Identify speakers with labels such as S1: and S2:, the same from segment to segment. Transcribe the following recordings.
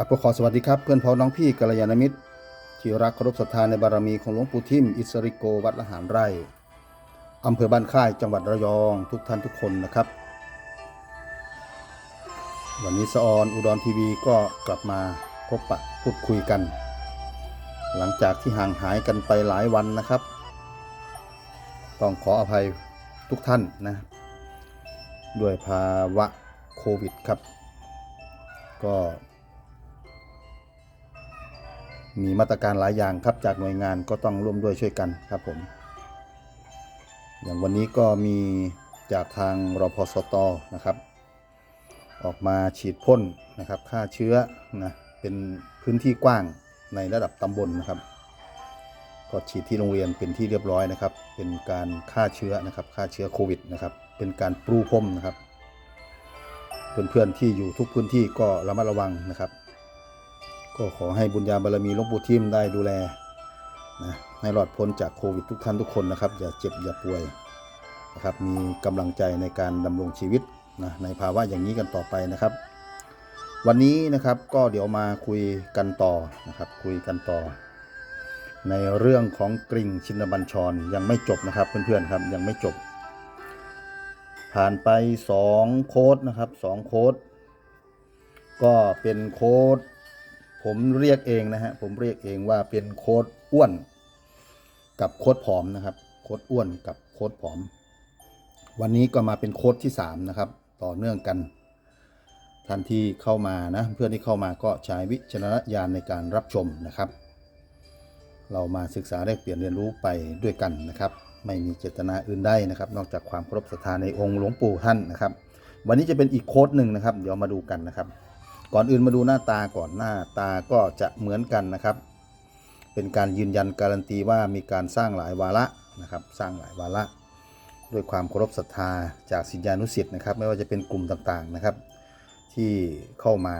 S1: ครับก็ขอสวัสดีครับ เพื่อนพ้องน้องพี่กัลยาณมิตร ที่รักเคารพศรัทธาในบารมีของหลวงปู่ทิม อิสริโกวัดละหารไร่อำเภอบ้านค่ายจังหวัดระยองทุกท่านทุกคนนะครับ วันนี้สออนอุดรทีวีก็กลับมาพบปะพูดคุยกัน หลังจากที่ห่างหายกันไปหลายวันนะครับ ต้องขออภัยทุกท่านนะ ด้วยภาวะโควิดครับ ก็ มีมาตรการหลายอย่างครับจากหน่วยงานก็ต้องร่วมด้วยช่วยกันครับผม อย่างวันนี้ก็มีจากทางรพสตนะครับ ออกมาฉีดพ่นนะครับฆ่าเชื้อนะเป็นพื้นที่กว้างในระดับตำบลนะครับ ก็ฉีดที่โรงเรียนเป็นที่เรียบร้อยนะครับ เป็นการฆ่าเชื้อนะครับฆ่าเชื้อโควิดนะครับ เป็นการปรูพรมนะครับ เพื่อนๆที่อยู่ทุกพื้นที่ก็ระมัดระวังนะครับ ก็ขอให้บุญญาบารมีหลวงปู่ทิมได้ดูแลนะให้รอดพ้นจากโควิดทุกท่านทุกคนนะครับ อย่าเจ็บอย่าป่วยนะครับมีกำลังใจในการดำรงชีวิตนะในภาวะอย่างนี้กันต่อไปนะครับ วันนี้นะครับก็เดี๋ยวมาคุยกันต่อนะครับคุยกันต่อ ในเรื่องของกริ่งชินบัญชรยังไม่จบนะครับเพื่อนๆครับยังไม่จบ ผ่านไป 2 โค้ดนะครับ2โค้ดก็เป็นโค้ด ผมเรียกเองนะฮะผมเรียกเองว่าเป็นโค้ดอ้วน กับโค้ดผอมนะครับ โค้ดอ้วนกับโค้ดผอม วันนี้ก็มาเป็นโค้ดที่3นะครับต่อเนื่องกันท่านที่เข้ามานะเพื่อนที่เข้ามาก็ใช้วิจารณญาณในการรับชมนะครับ เรามาศึกษาแลกเปลี่ยนเรียนรู้ไปด้วยกันนะครับ ไม่มีเจตนาอื่นใดนะครับ นอกจากความเคารพศรัทธาในองค์หลวงปู่ท่านนะครับ วันนี้จะเป็นอีกโค้ดหนึ่งนะครับ เดี๋ยวมาดูกันนะครับ ก่อนอื่นมาดูหน้าตาก่อนหน้าตาก็จะเหมือนกันนะครับ เป็นการยืนยันการันตีว่ามีการสร้างหลายวาระนะครับ สร้างหลายวาระ ด้วยความเคารพศรัทธาจากสิญญานุสิทธ์นะครับ ไม่ว่าจะเป็นกลุ่มต่างๆนะครับ ที่เข้ามา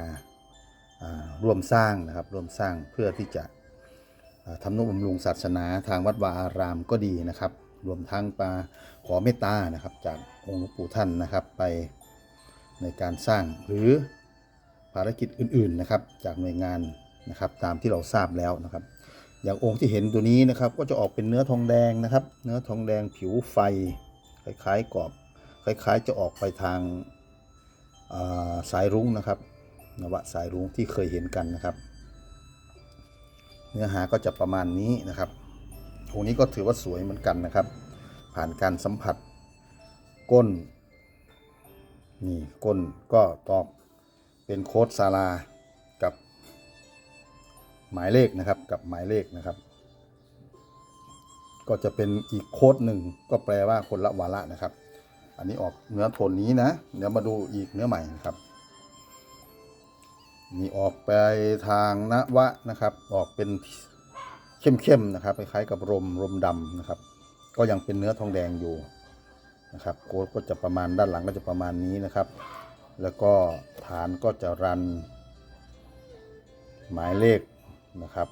S1: าร่วมสร้างนะครับร่วมสร้างเพื่อที่จะอ่าทำนุบำรุงศาสนาทางวัดวาอารามก็ดีนะครับ รวมทั้งปาขอเมตตานะครับ จากองค์หลวงปู่ท่านนะครับไปในการสร้างหรือารกิจอื่นๆนะครับ จากหน่วยงานนะครับ ตามที่เราทราบแล้วนะครับ อย่างองค์ที่เห็นตัวนี้นะครับ ก็จะออกเป็นเนื้อทองแดงนะครับ เนื้อทองแดงผิวไฟ คล้ายๆกรอบ คล้าย ๆ จะออกไปทางาสายรุ้งนะครับนวะสายรุ้งที่เคยเห็นกันนะครับ เนื้อหาก็จะประมาณนี้นะครับองค์นี้ก็ถือว่าสวยเหมือนกันนะครับ ผ่านการสัมผัสก้นนี่ก้นก็ตอก เป็นโค้ดซาลากับหมายเลขนะครับกับหมายเลขนะครับ ก็จะเป็นอีกโค้ดหนึ่งก็แปลว่าคนละวาระนะครับ อันนี้ออกเนื้อโทนนี้นะเดี๋ยวมาดูอีกเนื้อใหม่นะครับนี่ออกไปทางนวะนะครับ ออกเป็นเข้มๆนะครับคล้ายๆกับรมรมดำนะครับ ก็ยังเป็นเนื้อทองแดงอยู่นะครับโค้ดก็จะประมาณด้านหลังก็จะประมาณนี้นะครับ แล้วก็ฐานก็จะรัน หมายเลขนะครับ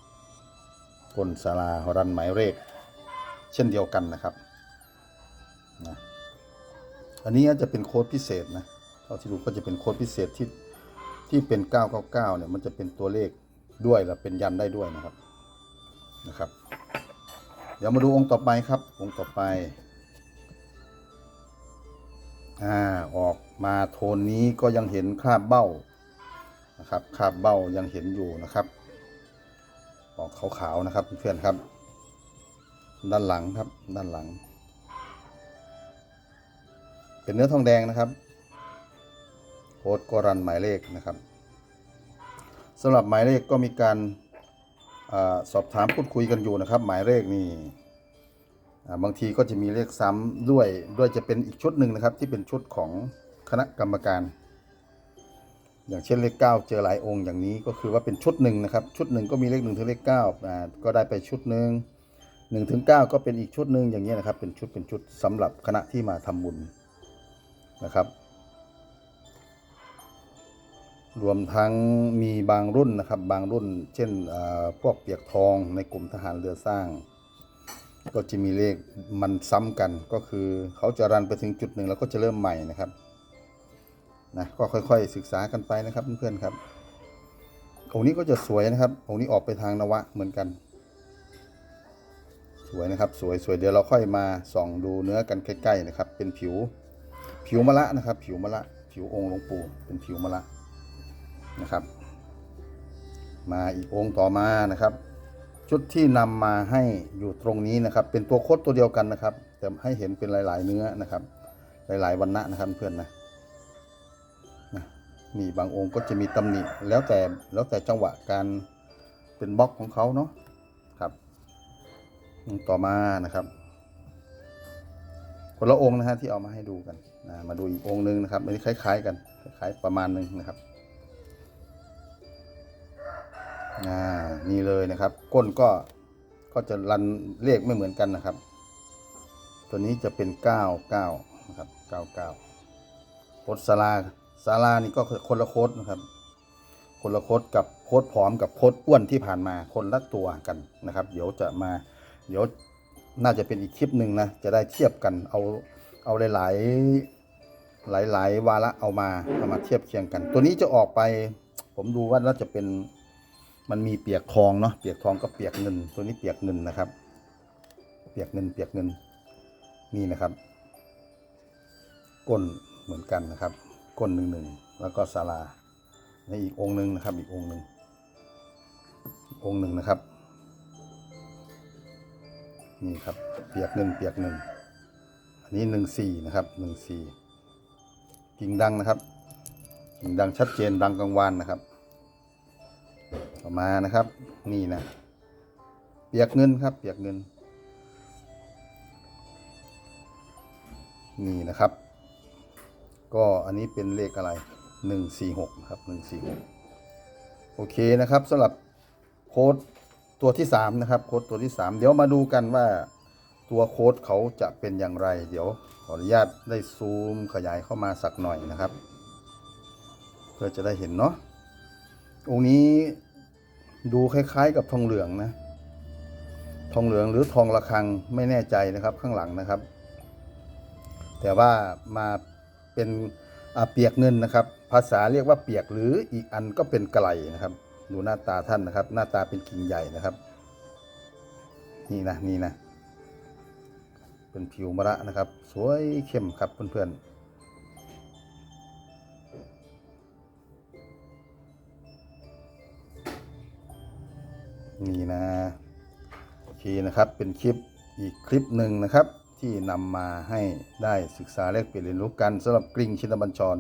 S1: ก้นสารารันหมายเลข เช่นเดียวกันนะครับนะอันนี้อาจะเป็นโค้ดพิเศษนะเท่าที่ดูก็จะเป็นโค้ดพิเศษที่ที่เป็น 999 เนี่ยมันจะเป็นตัวเลขด้วยและเป็นยันได้ด้วยนะครับนะครับ เดี๋ยวมาดูองค์ต่อไปครับ องค์ต่อไป อ่าออกมาโทนนี้ก็ยังเห็นคราบเบ้านะครับคราบเบ้ายังเห็นอยู่นะครับออกขาวๆนะครับเพื่อนครับ ด้านหลังครับด้านหลัง เป็นเนื้อทองแดงนะครับโค้ดกรันหมายเลขนะครับสำหรับหมายเลขก็มีการอาสอบถามพูดคุยกันอยู่นะครับ หมายเลขนี่ บางทีก็จะมีเลขซ้ำด้วยด้วยจะเป็นอีกชุดหนึ่งนะครับ ที่เป็นชุดของคณะกรรมการ อย่างเช่นเลข 9 เจอหลายองค์อย่างนี้ก็คือว่าเป็นชุดหนึ่งนะครับ ชุดหนึ่งก็มีเลข1ถึงเลข9อ่าก็ได้ไปชุดหนึ่ง1ถึง9ก็เป็นอีกชุดหนึ่งอย่างนี้ยนะครับ เป็นชุดเป็นชุดสำหรับคณะที่มาทำบุญนะครับ รวมทั้งมีบางรุ่นนะครับบางรุ่น เช่นพวกเปียกทองในกลุ่มทหารเรือสร้าง ก็จะมีเลขมันซ้ำกันก็คือเขาจะรันไปถึงจุดหนึ่งแล้วก็จะเริ่มใหม่นะครับนะก็ค่อยๆศึกษากันไปนะครับเพื่อนๆครับอองค์นี้ก็จะสวยนะครับองค์นี้ออกไปทางนวะเหมือนกัน สวยนะครับสวยสวยเดี๋ยวเราค่อยมาส่องดูเนื้อกันใกล้ๆนะครับ เป็นผิวผิวมะละนะครับ ผิวมะละผิวองค์หลวงปู่เป็นผิวมะละนะครับ มาอีกองค์ต่อมานะครับ ชุดที่นำมาให้อยู่ตรงนี้นะครับ เป็นตัวโคตรตัวเดียวกันนะครับ แต่ให้เห็นเป็นหลาย ๆ เนื้อนะครับ หลาย ๆวันณะนะครับเพื่อนนะนี่บางองค์ก็จะมีตำหนิแล้วแต่แล้วแต่จังหวะการเป็นบล็อกของเขาเนาะครับ ต่อมานะครับคนละองค์นะฮะที่เอามาให้ดูกันนะมาดูอีกองค์หนึ่งนะครับอันนี้คล้าย ๆ กันคล้ายๆประมาณหนึ่งนะครับ อ่านี่เลยนะครับ ก้นก็ก็จะรันเลขไม่เหมือนกันนะครับ ตัวนี้จะเป็นเก้าเก้านะครับเก้าเก้าโคดซาลาซาลานี่ก็คนละโคดนะครับ คนละโคดกับโคดผอมกับโคดอ้วนที่ผ่านมาคนละตัวกันนะครับ เดี๋ยวจะมาเดี๋ยวน่าจะเป็นอีกคลิปหนึ่งนะจะได้เทียบกันเอาเอาหลาย ๆ หลาย ๆ วาระเอามาเอามาเทียบเคียงกัน ตัวนี้จะออกไป ผมดูว่าน่าจะเป็น มันมีเปียกทองเนาะเปียกทองก็เปียกเงิน ตัวนี้เปียกเงินนะครับ เปียกเงินเปียกเงินนี่นะครับ ก้นเหมือนกันนะครับ ก้นหนึ่งหนึ่งแล้วก็ศาลาในอีกองค์หนึ่งนะครับ อีกองค์หนึ่งอีกองค์หนึ่งนะครับ นี่ครับเปียกเงินเปียกเงินอันนี้หนึ่งสี่นะครับหนึ่งสี่กิ่งดังนะครับกิ่งดังชัดเจนดังกลางวานนะครับ ต่อมานะครับ นี่นะเปียกเงินครับ เปียกเงิน นี่นะครับ ก็อันนี้เป็นเลขอะไรหนึ่งสี่หกครับหนึ่งสี่หกโอเคนะครับสำหรับโค้ดตัวที่สามนะครับ โค้ดตัวที่สามเดี๋ยวมาดูกันว่าตัวโค้ดเขาจะเป็นอย่างไร เดี๋ยวขออนุญาตได้ซูมขยายเข้ามาสักหน่อยนะครับ เพื่อจะได้เห็นเนาะองค์นี้ ดูคล้ายๆ กับทองเหลืองนะ ทองเหลืองหรือทองระฆังไม่แน่ใจนะครับข้างหลังนะครับ แต่ว่ามาเป็นเปียกเงินนะครับ ภาษาเรียกว่าเปียกหรืออีกอันก็เป็นไหลนะครับ ดูหน้าตาท่านนะครับ หน้าตาเป็นกิ่งใหญ่นะครับ นี่นะนี่นะเป็นผิวมะระนะครับ สวยเข้มครับเพื่อนๆ นี่นะโอเคนะครับเป็นคลิปอีกคลิปหนึ่งนะครับที่นำมาให้ได้ศึกษาแลกเปลี่ยนเรียนรู้กันสำหรับกริ่งชินบัญชร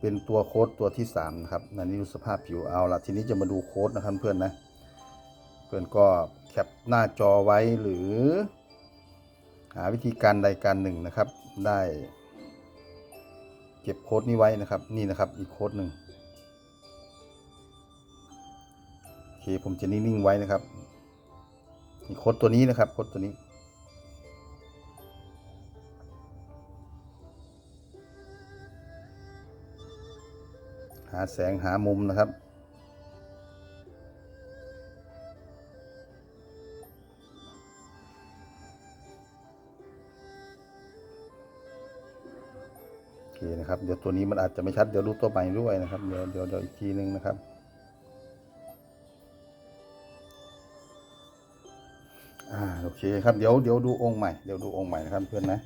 S1: เป็นตัวโค้ดตัวที่3นะครับนันนี้ดูสภาพผิวเอาละทีนี้จะมาดูโค้ดนะครับเพื่อนนะเพื่อนก็แคปหน้าจอไว้หรือ หาวิธีการใดการหนึ่งนะครับ ได้ เก็บโค้ดนี้ไว้นะครับ นี่นะครับอีกโค้ดหนึ่ง ผมจะนิ่งๆไว้นะครับนี่โคดตัวนี้นะครับโคดตัวนี้ หาแสงหามุมนะครับโอเคนะครับเดี๋ยวตัวนี้มันอาจจะไม่ชัดเดี๋ยวดูตัวใหม่ด้วยนะครับเดี๋ยวเดี๋ยวเดี๋ยวอีกทีนึงนะครับ อ่าโอเคครับเดี๋ยวเดี๋ยวดูองค์ใหม่เดี๋ยวดูองค์ใหม่นะครับเพื่อนนะ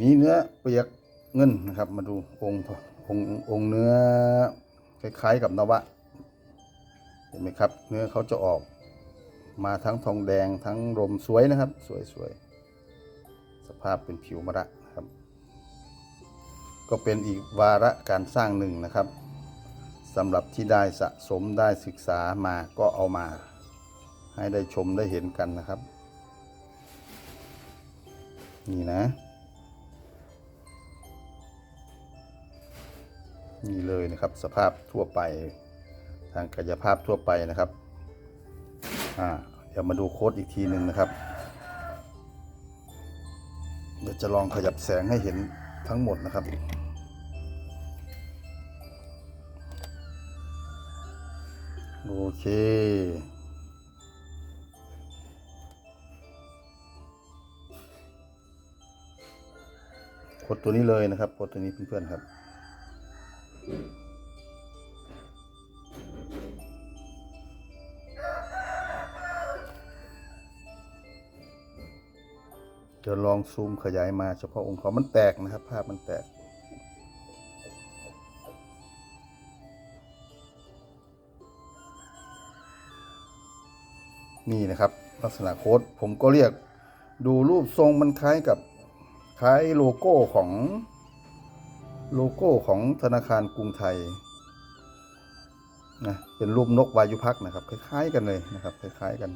S1: นี่เนื้อเปียกเงินนะครับ มาดูองค์องค์องค์เนื้อคล้ายๆกับนวะเห็นไหมครับ เนื้อเขาจะออกมาทั้งทองแดงทั้งรมสวยนะครับ สวยสวยสภาพเป็นผิวมะระนะครับ ก็เป็นอีกวาระการสร้างหนึ่งนะครับ สำหรับที่ได้สะสมได้ศึกษามาก็เอามา ให้ได้ชมได้เห็นกันนะครับ นี่นะ นี่เลยนะครับสภาพทั่วไปทางกายภาพทั่วไปนะครับ อ่า เดี๋ยวมาดูโค้ดอีกทีหนึ่งนะครับ เดี๋ยวจะลองขยับแสงให้เห็นทั้งหมดนะครับ เค กดตัวนี้เลยนะครับ กดตัวนี้เพื่อนๆครับ จะลองซูมขยายมาเฉพาะองค์เขามันแตกนะครับ ภาพมันแตก นี่นะครับ ลักษณะโค้ดผมก็เรียกดูรูปทรงมันคล้ายกับคล้ายโลโก้ของโลโก้ของธนาคารกรุงไทยนะเป็นรูปนกวายุพักนะครับ คล้ายๆกันเลยนะครับ คล้ายๆกัน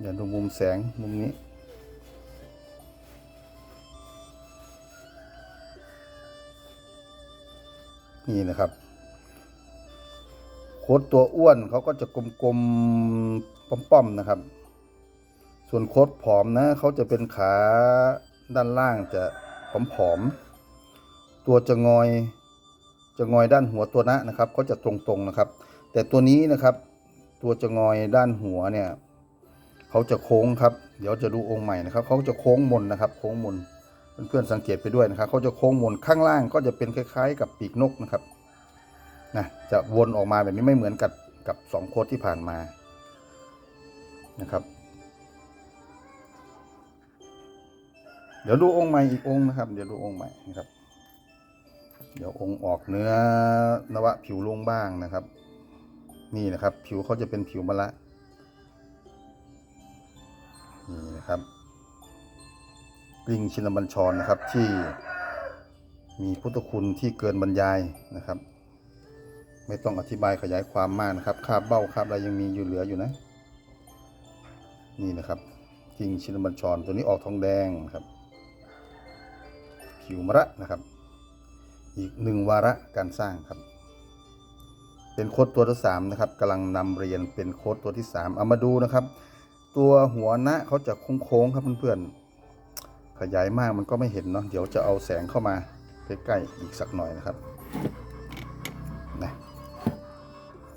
S1: อย่าดูมุมแสงมุมนี้นี่นะครับ คดตัวอ้วนเขาก็จะกลมๆป้อมๆนะครับ ส่วนโคดผอมนะเขาจะเป็นขาด้านล่างจะผอมๆตัวจะงอยจะงอยด้านหัวตัวนะนะครับเขาจะตรงๆนะครับ แต่ตัวนี้นะครับ ตัวจะงอยด้านหัวเนี่ยเขาจะโค้งครับ เดี๋ยวจะดูองค์ใหม่นะครับเขาจะโค้งมนนะครับ โค้งมนเพื่อนๆสังเกตไปด้วยนะครับเขาจะโค้งมนข้างล่างก็จะเป็นคล้าย ๆ กับปีกนกนะครับ นะจะวนออกมาแบบนี้ไม่เหมือนกับกับสองโค้ดที่ผ่านมานะครับ เดี๋ยวดูองค์ใหม่อีกองค์นะครับ เดี๋ยวดูองค์ใหม่นะครับ เดี๋ยวองค์ออกเนื้อนวะผิวลงบ้างนะครับ นี่นะครับ ผิวเขาจะเป็นผิวมะละนี่นะครับกลิ้งชินบัญชรนะครับที่มีพุทธคุณที่เกินบรรยายนะครับ ไม่ต้องอธิบายขยายความมากนะครับคาบเบ้าคาบอะไรยังมีอยู่เหลืออยู่นะ นี่นะครับกิ่งชินบัญชรตัวนี้ออกทองแดงครับ ผิวมะระนะครับ อีกหนึ่งวาระการสร้างครับ เป็นโค้ดตัวที่สามนะครับกำลังนำเรียนเป็นโค้ดตัวที่สามเอามาดูนะครับ ตัวหัวหน้าเขาจะโค้งๆครับเพื่อนๆขยายมากมันก็ไม่เห็นเนาะเดี๋ยวจะเอาแสงเข้ามาใกล้ๆอีกสักหน่อยนะครับ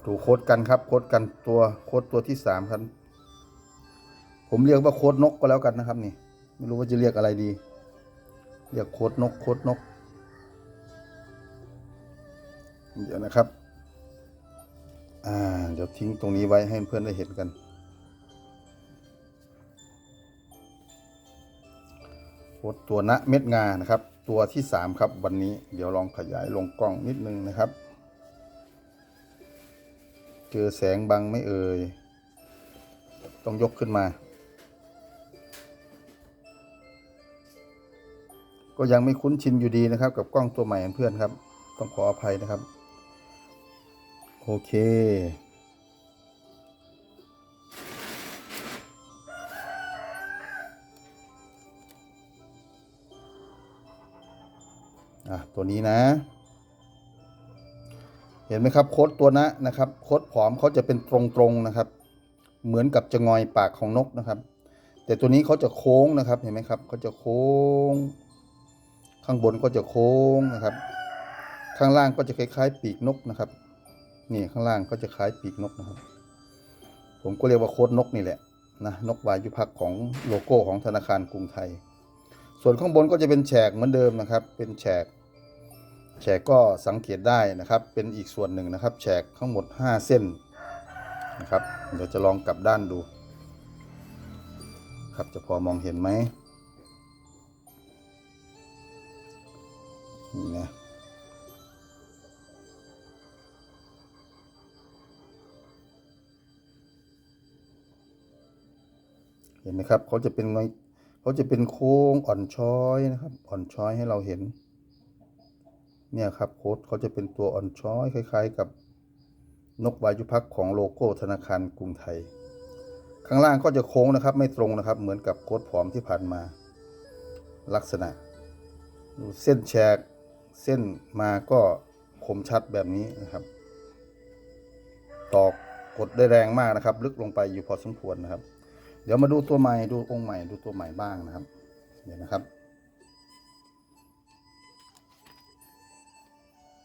S1: ดูโคดกันครับโคดกันตัวโคดตัวที่สามครับ ผมเรียกว่าโคดนกก็แล้วกันนะครับ นี่ ไม่รู้ว่าจะเรียกอะไรดี เรียกโคดนกโคดนก เดี๋ยวนะครับ อ่า เดี๋ยวทิ้งตรงนี้ไว้ให้เพื่อนได้เห็นกัน โคดตัวณเม็ดงานะครับ ตัวที่สามครับ วันนี้เดี๋ยวลองขยายลงกล้องนิดนึงนะครับ เจอแสงบังไม่เอ่ย ต้องยกขึ้นมา ก็ยังไม่คุ้นชินอยู่ดีนะครับ กับกล้องตัวใหม่ของเพื่อนครับ ต้องขออภัยนะครับ โอเคอะตัวนี้นะ เห็นไหมครับโคดตัวนะนะครับโคดผอมเขาจะเป็นตรงๆนะครับ เหมือนกับจะงอยปากของนกนะครับ แต่ตัวนี้เขาจะโค้งนะครับเห็นไหมครับเขาจะโค้ง ข้างบนก็จะโค้งนะครับ ข้างล่างก็จะคล้ายๆ ปีกนกนะครับนี่ข้างล่างก็จะคล้ายปีกนกนะครับ ผมก็เรียกว่าโคดนกนี่แหละนะนกวายุพักของโลโก้ของธนาคารกรุงไทย ส่วนข้างบนก็จะเป็นแฉกเหมือนเดิมนะครับ เป็นแฉก แฉกก็สังเกตได้นะครับเป็นอีกส่วนหนึ่งนะครับ แฉกทั้งหมด 5 เส้นนะครับ เดี๋ยวจะลองกลับด้านดู ครับจะพอมองเห็นไหมนี่นะเห็นไหมครับเขาจะเป็นไงเขาจะเป็นโค้งอ่อนช้อยนะครับ อ่อนช้อยให้เราเห็น เนี่ยครับโค้ดเขาจะเป็นตัวอ่อนช้อยคล้าย ๆ กับนกวายุพักของโลโก้ธนาคารกรุงไทย ข้างล่างก็จะโค้งนะครับ ไม่ตรงนะครับ เหมือนกับโค้ดผอมที่ผ่านมา ลักษณะดูเส้นแฉกเส้นมาก็คมชัดแบบนี้นะครับ ตอกกดได้แรงมากนะครับ ลึกลงไปอยู่พอสมควรนะครับ เดี๋ยวมาดูตัวใหม่ดูองค์ใหม่ดูตัวใหม่บ้างนะครับ เดี๋ยวนะครับ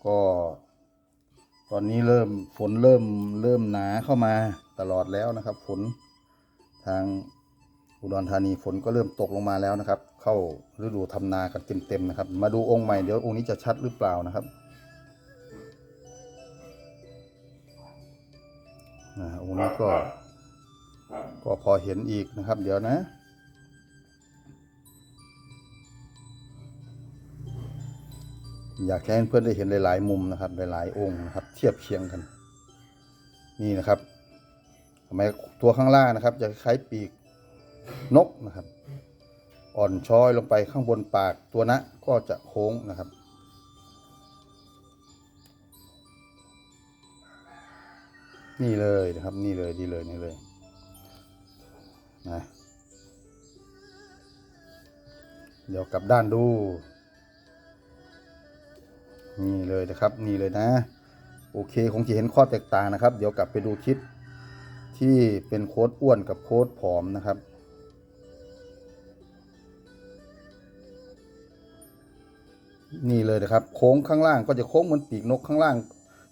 S1: ก็ตอนนี้เริ่มฝนเริ่มเริ่มหนาเข้ามาตลอดแล้วนะครับ ฝนทางอุดรธานีฝนก็เริ่มตกลงมาแล้วนะครับ เข้าฤดูทำนากันเต็มๆนะครับ มาดูองค์ใหม่เดี๋ยวองค์นี้จะชัดหรือเปล่านะครับนะองค์นี้ก็ ก็พอเห็นอีกนะครับ เดี๋ยวนะ อยากให้เพื่อนได้เห็นหลาย ๆ มุมนะครับ หลาย ๆ องค์นะครับ เทียบเคียงกัน นี่นะครับทำไมตัวข้างล่างนะครับ จะคล้ายปีกนกนะครับ อ่อนช้อยลงไปข้างบนปากตัวนะก็จะโค้งนะครับนี่เลยนะครับนี่เลยนี่เลยนี่เลยนะเดี๋ยวกลับด้านดู นี่เลยนะครับนี่เลยนะ โอเคคงจะเห็นข้อแตกต่างนะครับ เดี๋ยวกลับไปดูคลิปที่เป็นโค้ดอ้วนกับโค้ดผอมนะครับ นี่เลยนะครับ โค้งข้างล่างก็จะโค้งเหมือนปีกนกข้างล่าง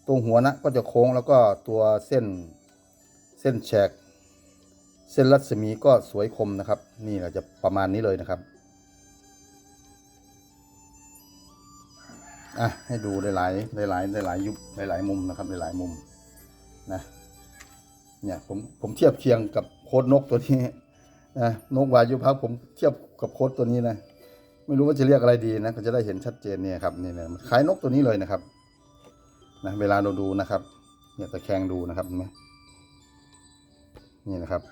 S1: ตรงหัวนะก็จะโค้งแล้วก็ตัวเส้นเส้นแฉกเส้นรัศมีก็สวยคมนะครับ นี่เราจะประมาณนี้เลยนะครับ อะให้ดูหลายๆหลายๆหลายๆยุบหลายๆมุมนะครับหลายๆมุมนะเนี่ยผมผมเทียบเคียงกับโค้ดนกตัวนี้นะนกวายุพักผมเทียบกับโค้ดตัวนี้นะไม่รู้ว่าจะเรียกอะไรดีนะก็จะได้เห็นชัดเจนเนี่ยครับนี่เนี่ยคล้ายนกตัวนี้เลยนะครับนะเวลาเราดูนะครับ เนี่ยตะแคงดูนะครับเห็นไหมนี่นะครับ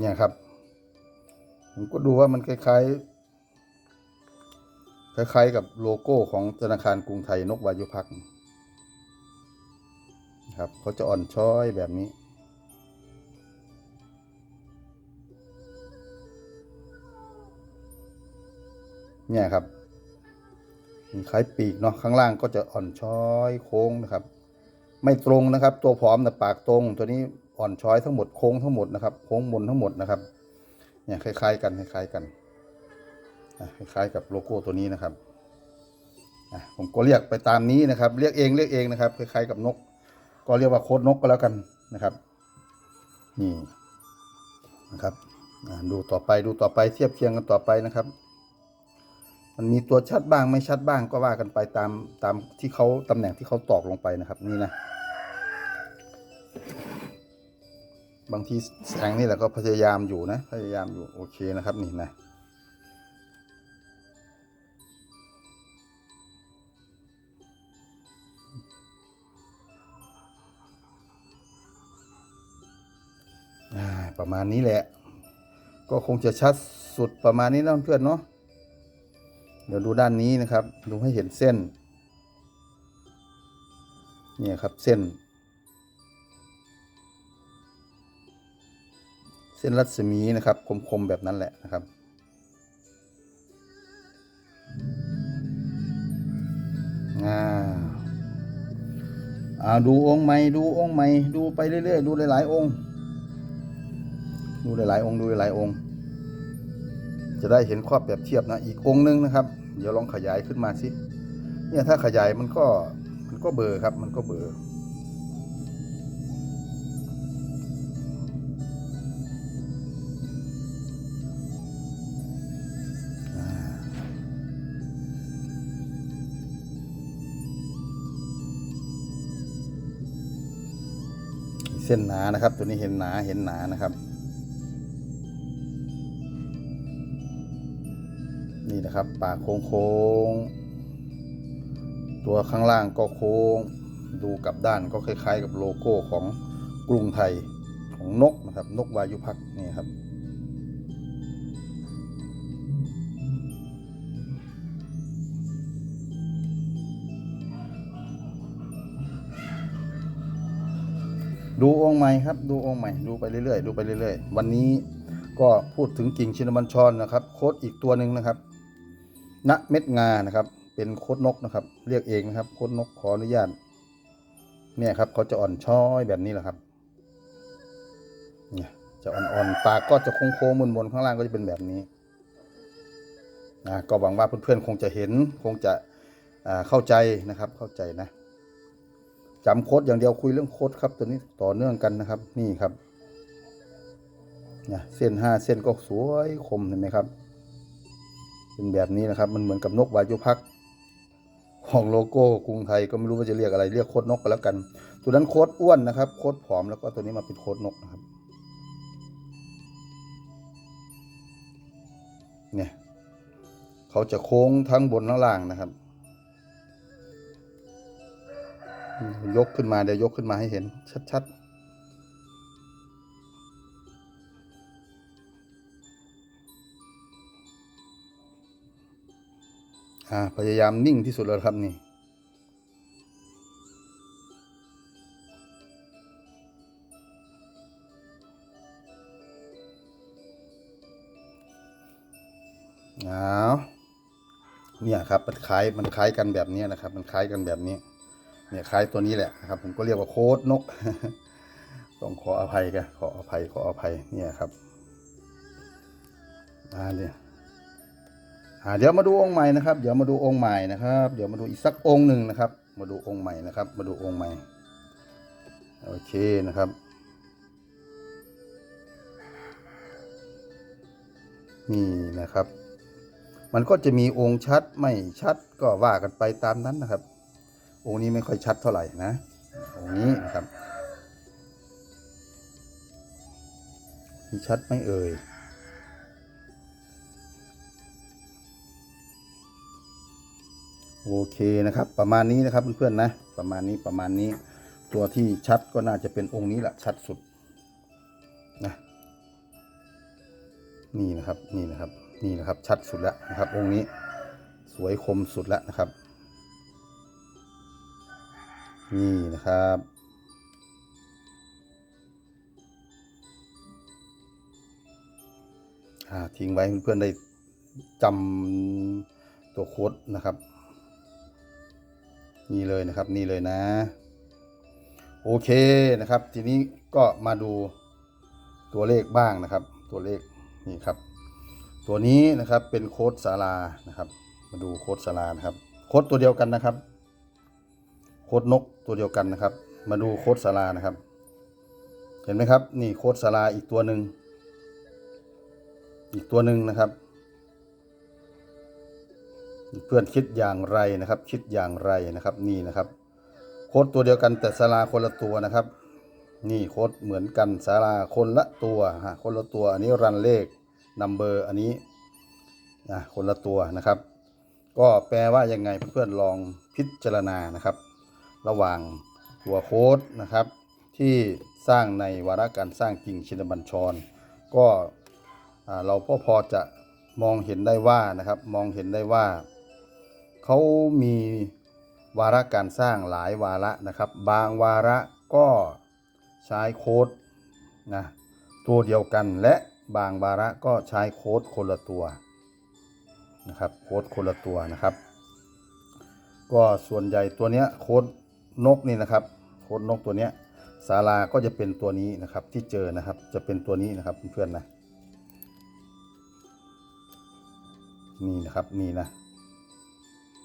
S1: เนี่ยครับ ผมก็ดูว่ามันคล้ายๆ คล้ายๆ กับโลโก้ของธนาคารกรุงไทยนกวายุพักครับเขาจะอ่อนช้อยแบบนี้ เนี่ยครับมีคล้ายปีกเนาะข้างล่างก็จะอ่อนช้อยโค้งนะครับ ไม่ตรงนะครับ ตัวผอมแต่ปากตรงตัวนี้ อ่อนช้อยทั้งหมดโค้งทั้งหมดนะครับโค้งบนทั้งหมดนะครับเนี่ยคล้าย ๆ กันคล้ายๆกันคล้ายๆกับโลโก้ตัวนี้นะครับผมก็เรียกไปตามนี้นะครับ เรียกเองเรียกเองนะครับคล้ายๆกับนก ก็เรียกว่าโคดนกก็แล้วกันนะครับนี่นะครับดูต่อไปดูต่อไปเทียบเคียงกันต่อไปนะครับ มันมีตัวชัดบ้างไม่ชัดบ้างก็ว่ากันไปตามตามที่เขาตำแหน่งที่เขาตอกลงไปนะครับนี่นะ บางทีแสงนี่แหละก็พยายามอยู่นะ พยายามอยู่โอเคนะครับนี่นะประมาณนี้แหละ ก็คงจะชัดสุดประมาณนี้นะเพื่อนเนาะเดี๋ยวดูด้านนี้นะครับ ดูให้เห็นเส้น เนี่ยครับเส้น เส้นรัศมีนะครับ คมๆแบบนั้นแหละนะครับ อ่าอ่าดูองค์ใหม่ดูองค์ใหม่ดูไปเรื่อยๆ ดูหลายๆองค์ ดูหลายๆองค์ดูหลายๆองค์ จะได้เห็นข้อเปรียบเทียบนะ อีกองค์หนึงนะครับ เดี๋ยวลองขยายขึ้นมาสิเนี่ยถ้าขยายมันก็มันก็เบลอครับ มันก็เบลอเส้นหนานะครับ ตัวนี้เห็นหนาเห็นหนานะครับ นี่นะครับปากโค้งโค้งตัวข้างล่างก็โค้ง ดูกลับด้านก็คล้ายๆ กับโลโก้ของกรุงไทยของนกนะครับ นกวายุพัก ดูองค์ใหม่ครับ ดูองค์ใหม่ ดูไปเรื่อยๆ ดูไปเรื่อยๆ วันนี้ก็พูดถึงกิ่งชินบัญชรนะครับ โคดอีกตัวหนึ่งนะครับ ณ เม็ดงา นะครับ เป็นโคดนกนะครับ เรียกเองนะครับ โคดนกขออนุญาต เนี่ยครับ เขาจะอ่อนช้อยแบบนี้แหละครับ เนี่ย จะอ่อนๆ ปากก็จะโค้งๆมนๆ ข้างล่างก็จะเป็นแบบนี้นะก็หวังว่าเพื่อนๆ คงจะเห็น คงจะเข้าใจนะครับ เข้าใจนะ จำโค้ดอย่างเดียวคุยเรื่องโค้ดครับ ตัวนี้ต่อเนื่องกันนะครับ นี่ครับนี่ยเส้นห้าเส้นก็สวยคมเห็นไหมครับ เป็นแบบนี้นะครับ มันเหมือนกับนกวายุพักของโลโก้กรุงไทยก็ไม่รู้ว่าจะเรียกอะไรเรียกโคดนกก็แล้วกัน ตัวนั้นโคดอ้วนนะครับ โคดผอมแล้วก็ตัวนี้มาเป็นโคดนกนะครับ เนี่ย เขาจะโค้งทั้งบนทั้งล่างนะครับ ยกขึ้นมาเดี๋ยวยกขึ้นมาให้เห็น ชัดๆอ่าพยายามนิ่งที่สุดแล้วครับนี่เอาเนี่ยครับมันคล้ายมันคล้ายกันแบบนี้นะครับ มันคล้ายกันแบบนี้ เนี่ยคล้ายตัวนี้แหละนะครับ ผมก็เรียกว่าโค้ดนก ต้องขออภัยกันขออภัยขออภัยเนี่ยครับอ่าเนี่ยอ่าเดี๋ยวมาดูองค์ใหม่นะครับ เดี๋ยวมาดูองค์ใหม่นะครับ เดี๋ยวมาดูอีกสักองค์หนึ่งนะครับ มาดูองค์ใหม่นะครับ มาดูองค์ใหม่ โอเคนะครับ นี่นะครับ มันก็จะมีองค์ชัดไม่ชัดก็ว่ากันไปตามนั้นนะครับ องค์นี้ไม่ค่อยชัดเท่าไหร่นะองค์นี้นะครับมีชัดไม่เอ่ยโอเคนะครับ ประมาณนี้นะครับเพื่อนๆนะ ประมาณนี้ประมาณนี้ ตัวที่ชัดก็น่าจะเป็นองค์นี้แหละชัดสุดนะนี่นะครับนี่นะครับนี่นะครับชัดสุดแล้วนะครับ องค์นี้สวยคมสุดแล้วนะครับ นี่นะครับ ทิ้งไว้ให้เพื่อนๆได้จำตัวโค้ดนะครับ นี่เลยนะครับนี่เลยนะ โอเคนะครับ ทีนี้ก็มาดูตัวเลขบ้างนะครับ ตัวเลขนี่ครับ ตัวนี้นะครับเป็นโค้ดสารานะครับ มาดูโค้ดสารานะครับ โค้ดตัวเดียวกันนะครับ โค้ดนกตัวเดียวกันนะครับ มาดูโค้ดสารานะครับ เห็นไหมครับ นี่โค้ดสาราอีกตัวหนึ่งอีกตัวหนึ่งนะครับ เพื่อนคิดอย่างไรนะครับ คิดอย่างไรนะครับนี่นะครับ โค้ดตัวเดียวกันแต่สาราคนละตัวนะครับ นี่โค้ดเหมือนกันสาราคนละตัวฮะคนละตัวอันนี้รันเลขนัมเบอร์อันนี้นะคนละตัวนะครับ ก็แปลว่ายังไงเพื่อนๆลองพิจารณานะครับ ระหว่างตัวโค้ดนะครับ ที่สร้างในวาระการสร้างกิ่งชินบัญชร ก็เราก็พอจะมองเห็นได้ว่านะครับมองเห็นได้ว่า เขามีวาระการสร้างหลายวาระนะครับ บางวาระก็ใช้โค้ดนะตัวเดียวกันและบางวาระก็ใช้โค้ดคนละตัวนะครับโค้ดคนละตัวนะครับ ก็ส่วนใหญ่ตัวเนี้ยโค้ด นกนี่นะครับโคดนกตัวเนี้ยศาลาก็จะเป็นตัวนี้นะครับที่เจอนะครับจะเป็นตัวนี้นะครับเพื่อนๆนะนี่นะครับนี่นะ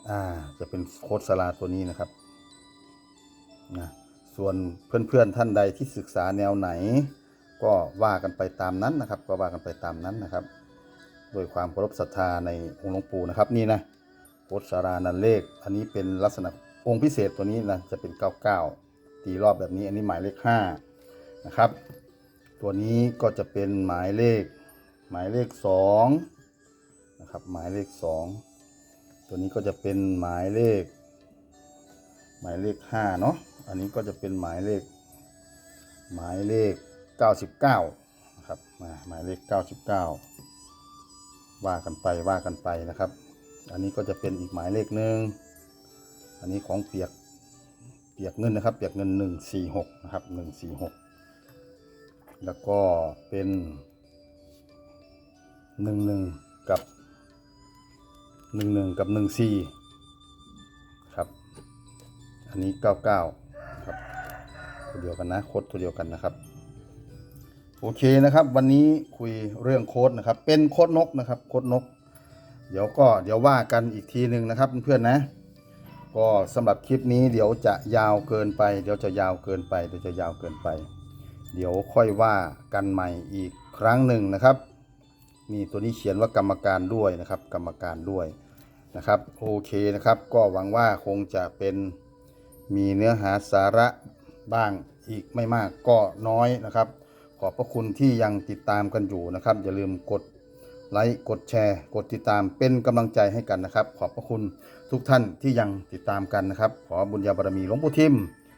S1: อ่าจะเป็นโคดสลาตัวนี้นะครับนะส่วนเพื่อนๆท่านใดที่ศึกษาแนวไหน ก็ว่ากันไปตามนั้นนะครับ ก็ว่ากันไปตามนั้นนะครับ โดยความเคารพศรัทธาในองค์หลวงปู่นะครับนี่นะโคดสารานันเลข อันนี้เป็นลักษณะ องค์พิเศษตัวนี้นะจะเป็น 99 ตีรอบแบบนี้ อันนี้หมายเลข5นะครับ ตัวนี้ก็จะเป็นหมายเลข หมายเลข2นะครับ หมายเลข 2 ตัวนี้ก็จะเป็นหมายเลข หมายเลขห้าเนาะ อันนี้ก็จะเป็นหมายเลข หมายเลขเก้าสิบเก้านะครับ มาหมายเลขเก้าสิบเก้าว่ากันไปว่ากันไปนะครับ อันนี้ก็จะเป็นอีกหมายเลขหนึ่ง อันนี้ของเปียก เปียกเงินนะครับ เปียกเงินหนึ่งสี่หกนะครับหนึ่งสี่หกแล้วก็เป็นหนึ่งหนึ่งกับหนึ่งหนึ่งกับหนึ่งสี่ครับ อันนี้เก้าเก้าครับตัวเดียวกันนะโค้ดตัวเดียวกันนะครับ โอเคนะครับ วันนี้คุยเรื่องโค้ดนะครับ เป็นโค้ดนกนะครับ โค้ดนก เดี๋ยวก็เดี๋ยวว่ากันอีกทีหนึ่งนะครับเพื่อนๆนะ ก็สำหรับคลิปนี้เดี๋ยวจะยาวเกินไป เดี๋ยวจะยาวเกินไปเดี๋ยวจะยาวเกินไป เดี๋ยวค่อยว่ากันใหม่อีกครั้งหนึ่งนะครับนี่ตัวนี้เขียนว่ากรรมการด้วยนะครับ กรรมการด้วยนะครับโอเคนะครับก็หวังว่าคงจะเป็นมีเนื้อหาสาระบ้างอีกไม่มากก็น้อยนะครับ ขอบพระคุณที่ยังติดตามกันอยู่นะครับ อย่าลืมกดไลค์กดแชร์ กดติดตามเป็นกำลังใจให้กันนะครับ ขอบพระคุณ ทุกท่านที่ยังติดตามกันนะครับ ขอบุญญาบารมีหลวงปู่ทิม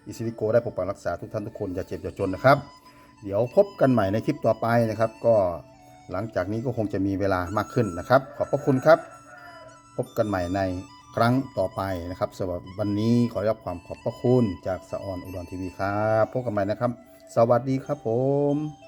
S1: อิสิริโกได้ปกปักรักษาทุกท่านทุกคนอย่าเจ็บอย่าจนนะครับ เดี๋ยวพบกันใหม่ในคลิปต่อไปนะครับ ก็หลังจากนี้ก็คงจะมีเวลามากขึ้นนะครับ ขอบพระคุณครับ พบกันใหม่ในครั้งต่อไปนะครับสำหรับวันนี้ขอรับความขอบพระคุณจากสะออนอุดรทีวีครับพบกันใหม่นะครับ สวัสดีครับผม